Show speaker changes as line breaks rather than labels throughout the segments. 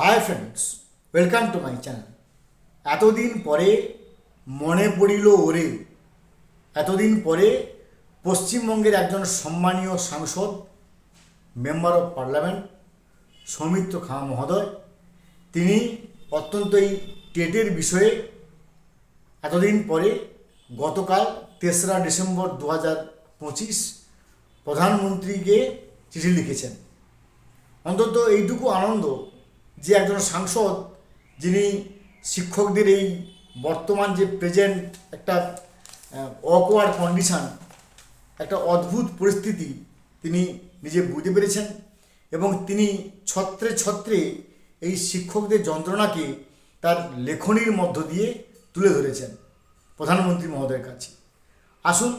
Hi friends welcome to my channel এতদিন পরে মনে পড়িল ওরে। এতদিন পরে পশ্চিমবঙ্গের একজন সম্মানীয় সাংসদ member of parliament Saumitra Khan মহোদয়, তিনি অত্যন্ত এই টেটের বিষয়ে এতদিন পরে গতকাল তেসরা ডিসেম্বর দু হাজার পঁচিশ প্রধানমন্ত্রীকে চিঠি লিখেছেন। অন্তত এইটুকু আনন্দ যে একজন সাংসদ, যিনি শিক্ষকদের এই বর্তমান যে প্রেজেন্ট একটা অকওয়ার্ড কন্ডিশন একটা অদ্ভুত পরিস্থিতি তিনি নিজে বুঝতে পেরেছেন এবং তিনি ছত্রে ছত্রে এই শিক্ষকদের যন্ত্রণাকে তার লেখনির মধ্য দিয়ে তুলে ধরেছেন প্রধানমন্ত্রী মহোদয়ের কাছে। আসুন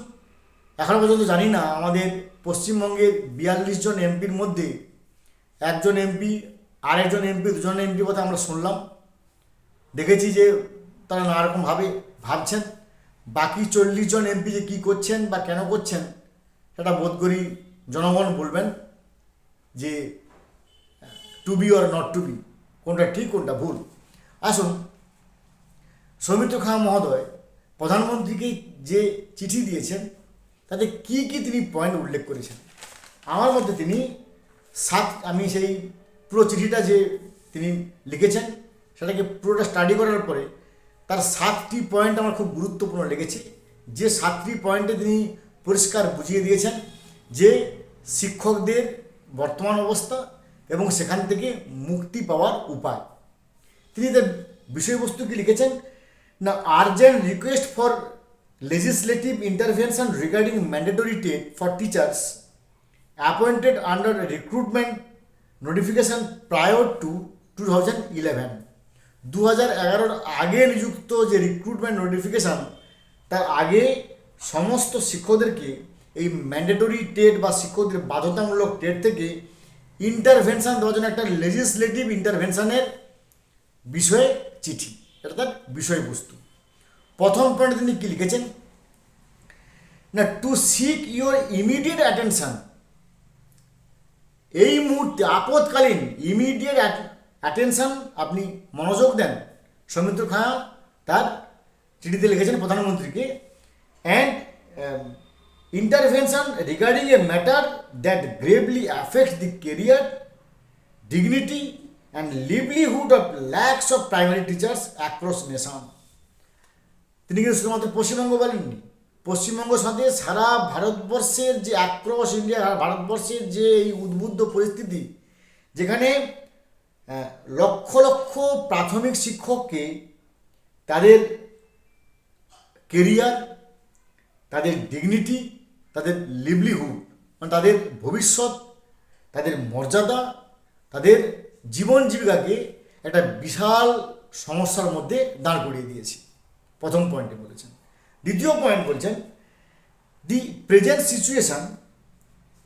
এখনও পর্যন্ত জানি না আমাদের পশ্চিমবঙ্গের বিয়াল্লিশ জন এমপির মধ্যে একজন এমপি আরেকজন এমপি, দুজন এমপির কথা আমরা শুনলাম। দেখেছি যে তারা নানারকমভাবে ভাবছেন। বাকি চল্লিশ জন এমপি যে কী করছেন বা কেন করছেন, সেটা বোধ করি জনগণ বলবেন যে to be or not to be কোনটা ঠিক, কোনটা ভুল। আসুন, সৌমিত্র খাঁ মহোদয় প্রধানমন্ত্রীকে যে চিঠি দিয়েছেন, তাতে কি কি তিনি পয়েন্ট উল্লেখ করেছেন? আমার মধ্যে তিনি সাত, আমি সেই পুরো চিঠিটা যে তিনি লিখেছেন, সেটাকে পুরোটা স্টাডি করার পরে তার সাতটি পয়েন্ট আমার খুব গুরুত্বপূর্ণ লেগেছে। যে সাতটি পয়েন্টে তিনি পরিষ্কার বুঝিয়ে দিয়েছেন যে শিক্ষকদের বর্তমান অবস্থা এবং সেখান থেকে মুক্তি পাওয়ার উপায়। তিনি তার বিষয়বস্তু কি লিখেছেন? না urgent request for legislative intervention regarding mandatory TET for teachers appointed under recruitment notification prior to two thousand eleven দু হাজার এগারোর আগে নিযুক্ত যে রিক্রুটমেন্ট নোটিফিকেশান তার আগে সমস্ত শিক্ষকদেরকে এই ম্যান্ডেটরি টেট বা শিক্ষকদের বাধ্যতামূলক টেট থেকে ইন্টারভেনশান দেওয়ার জন্য একটা লেজিসলেটিভ ইন্টারভেনশানের বিষয়ে চিঠি, এটা তার বিষয়বস্তু। প্রথম পয়েন্টে তিনি কী লিখেছেন? না to seek your immediate attention এই মুহূর্তে আপদকালীন ইমিডিয়েট অ্যাটেনশন আপনি মনোযোগ দেন। সৌমিত্র খাঁ তার চিঠিতে লিখেছেন প্রধানমন্ত্রীকে। And intervention regarding a matter that gravely affects the career dignity and livelihood of lakhs of primary teachers across nation তিনি কিন্তু শুধুমাত্র পশ্চিমবঙ্গ বলেননি পশ্চিমবঙ্গ সাথে সারা ভারতবর্ষের যে অ্যাক্রস ইন্ডিয়া ভারতবর্ষের যে এই উদ্বুদ্ধ পরিস্থিতি, যেখানে লক্ষ লক্ষ প্রাথমিক শিক্ষককে তাদের কেরিয়ার তাদের ডিগনিটি তাদের লিভলিহুড মানে তাদের ভবিষ্যৎ, তাদের মর্যাদা, তাদের জীবন জীবিকাকে একটা বিশাল সমস্যার মধ্যে দাঁড় করিয়ে দিয়েছে। প্রথম পয়েন্টে বলেছেন। দ্বিতীয় পয়েন্ট বলছেন the present situation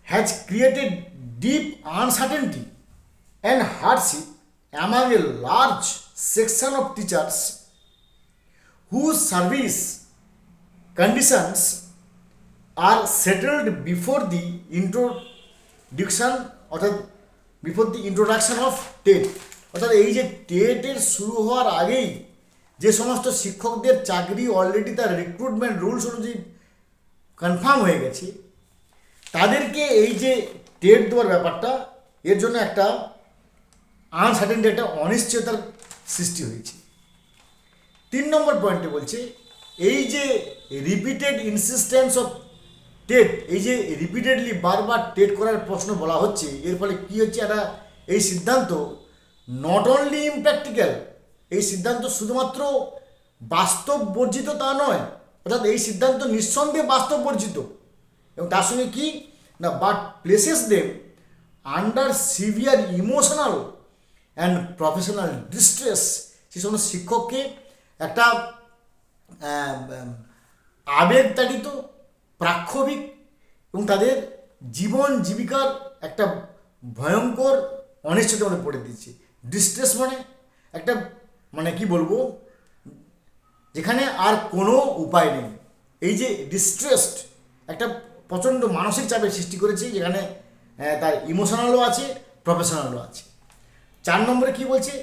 has created deep uncertainty and hardship among a large section of teachers whose service conditions are settled before the introduction, অর্থাৎ before the introduction of TET অর্থাৎ এই যে টেটের শুরু হওয়ার আগেই যে সমস্ত শিক্ষকদের চাকরি অলরেডি তার রিক্রুটমেন্ট রুলস অনুযায়ী কনফার্ম হয়ে গেছে, তাদেরকে এই যে টেট দেওয়ার ব্যাপারটা, এর জন্য একটা আনসার্টেনটি একটা অনিশ্চয়তার সৃষ্টি হয়েছে। তিন নম্বর পয়েন্টে বলছে, এই যে রিপিটেড ইনসিস্টেন্স অফ টেট, এই যে রিপিটেডলি বারবার টেট করার প্রশ্ন বলা হচ্ছে, এর ফলে কী হচ্ছে? একটা, এই সিদ্ধান্ত নট অনলি ইমপ্র্যাকটিক্যাল এই সিদ্ধান্ত শুধুমাত্র বাস্তব বর্জিত তা নয়, অর্থাৎ এই সিদ্ধান্ত নিঃসন্দেহে বাস্তব বর্জিত। এবং তার সঙ্গে কি? না but places them under severe emotional and professional distress সে সমস্ত শিক্ষককে একটা আবেগতাড়িত প্রাক্ষবিক এবং তাদের জীবন জীবিকার একটা ভয়ঙ্কর অনিশ্চয়তার মধ্যে পড়ে দিচ্ছে। ডিস্ট্রেস মানে একটা মানে কি বলব? যেখানে আর কোনো উপায় নেই। এই যে ডিস্ট্রেসড একটা প্রচণ্ড মানসিক চাপের সৃষ্টি করেছে, যেখানে তার ইমোশনালও আছে প্রফেশনালও আছে। চার নম্বরে কি বলছে?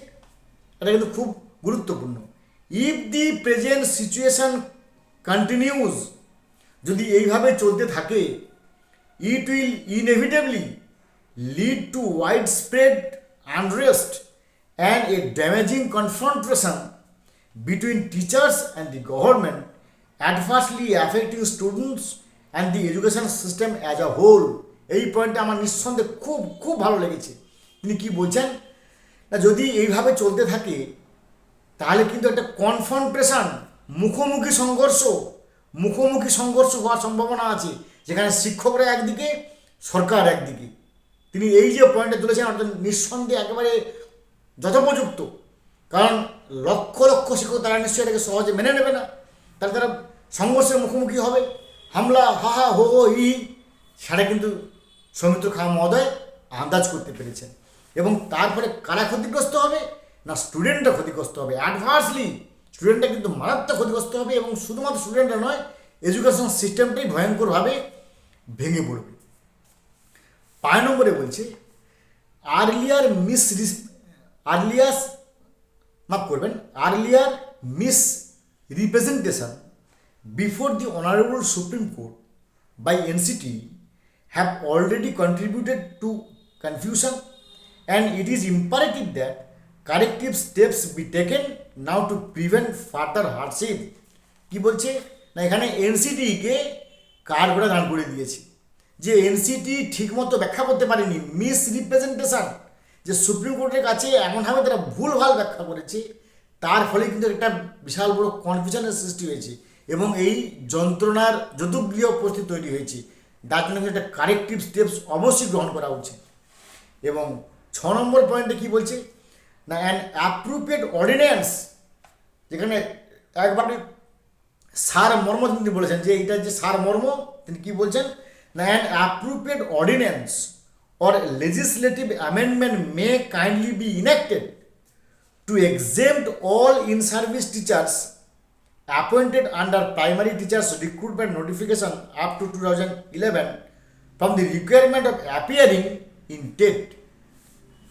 এটা কিন্তু খুব গুরুত্বপূর্ণ। If the present situation continues যদি এইভাবে চলতে থাকে it will inevitably lead to wide spread unrest and a damaging confrontation between teachers and the government, adversely affecting students and the education system as a whole. এই পয়েন্টটা আমার নিঃসন্দেহে খুব খুব ভালো লেগেছে। তিনি কি বলছেন? না যদি এইভাবে চলতে থাকে তাহলে কিন্তু একটা কনফ্রন্টেশন মুখোমুখি সংঘর্ষ মুখোমুখি সংঘর্ষ হওয়ার সম্ভাবনা আছে যেখানে শিক্ষকরা একদিকে সরকার একদিকে। তিনি এই যে পয়েন্টটা তুলেছেন অর্থাৎ নিঃসন্দেহে একেবারে যথোপযুক্ত। কারণ লক্ষ লক্ষ শিক্ষক তারা নিশ্চয়ই এটাকে সহজে মেনে নেবে না। তাহলে তারা সংঘর্ষের মুখোমুখি হবে। হামলা, হা হা, হো হো সেটা কিন্তু সৌমিত্র খা মহোদয় আন্দাজ করতে পেরেছেন। এবং তারপরে কারা ক্ষতিগ্রস্ত হবে? না স্টুডেন্টরা ক্ষতিগ্রস্ত হবে। অ্যাডভান্সলি স্টুডেন্টরা কিন্তু মারাত্মক ক্ষতিগ্রস্ত হবে এবং শুধুমাত্র স্টুডেন্টরা নয় এডুকেশন সিস্টেমটাই ভয়ঙ্করভাবে ভেঙে পড়বে। পাঁচ নম্বরে বলছে আর্লিয়ার মিস আর্লিয়াস মাফ করবেন earlier misrepresentation before the honourable supreme court by NCT have already contributed to confusion and it is imperative that corrective steps be taken now to prevent further hardship কি বলছে? না, এখানে এনসিটিকে কার ঘোড়া দাঁড় করে দিয়েছে? যে এনসিটি ঠিকমতো ব্যাখ্যা করতে পারেনি মিস রিপ্রেজেন্টেশন যে সুপ্রিম কোর্টের কাছে এমনভাবে তারা ভুলভাল ব্যাখ্যা করেছে, তার ফলে কিন্তু একটা বিশাল বড় কনফিউশনের সৃষ্টি হয়েছে এবং এই যন্ত্রণার যদুগৃহ পরিস্থিতি তৈরি হয়েছে। তার জন্য একটা কারেক্টিভ স্টেপস অবশ্যই গ্রহণ করা উচিত। এবং ছ নম্বর পয়েন্টে কি বলছে? না অ্যান অ্যাপ্রোপ্রিয়েট অর্ডিন্যান্স যেখানে একবারে সার মর্ম তিনি বলেছেন যে এইটা যে সার মর্ম, তিনি কি বলছেন? না an appropriate ordinance or legislative amendment may kindly be enacted to exempt all in-service teachers appointed under primary teachers recruitment notification up to 2011 from the requirement of appearing in TET.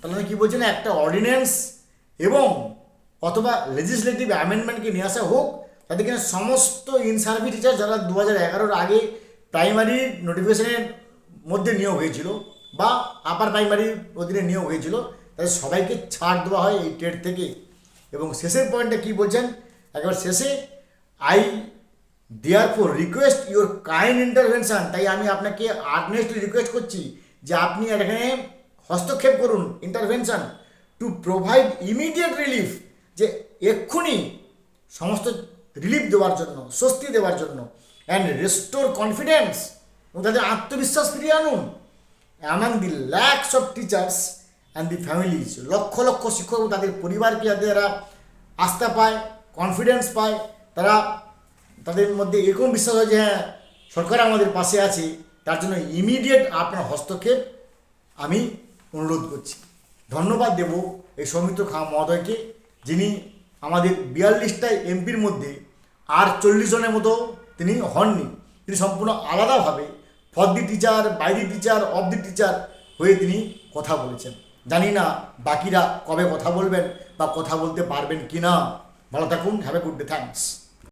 তাহলে কি বলছি না একটা অর্ডিন্যান্স এবং অথবা legislative অ্যামেন্ডমেন্টকে নিয়ে আসা হোক তাদের কিনা সমস্ত ইন সার্ভিস টিচার যারা দু হাজার আগে প্রাইমারি নোটিফিকেশনের মধ্যে নিয়োগ হয়েছিল বা আপার প্রাইমারির অধীনে নিয়োগ হয়েছিল তাদের সবাইকে ছাড় দেওয়া হয় এই টেট থেকে। এবং শেষের পয়েন্টে কী বলছেন? একবার শেষে I therefore request your kind intervention তাই আমি আপনাকে আর্নেস্টলি রিকোয়েস্ট করছি যে আপনি এখানে হস্তক্ষেপ করুন intervention to provide immediate relief যে এক্ষুনি সমস্ত রিলিফ দেওয়ার জন্য, স্বস্তি দেওয়ার জন্য অ্যান্ড রেস্টোর কনফিডেন্স এবং তাদের আত্মবিশ্বাস ফিরিয়ে আনুন। Among the lakhs of teachers and the families লক্ষ লক্ষ শিক্ষক তাদের পরিবারকে যাতে এরা আস্থা পায় কনফিডেন্স পায়, তারা তাদের মধ্যে এরকম বিশ্বাস হয় যে হ্যাঁ সরকার আমাদের পাশে আছে, তার জন্য ইমিডিয়েট আপনার হস্তক্ষেপ আমি অনুরোধ করছি। ধন্যবাদ দেব এই সৌমিত্র খা মহোদয়কে, যিনি আমাদের বিয়াল্লিশটা এমপির মধ্যে আর চল্লিশ জনের মতো তিনি হননি, তিনি সম্পূর্ণ আলাদাভাবে for the teacher by the teacher of the teacher হয়ে তিনি কথা বলেছেন। জানি না বাকিরা কবে কথা বলবেন বা কথা বলতে পারবেন কি না ভালো থাকুন have a good day thanks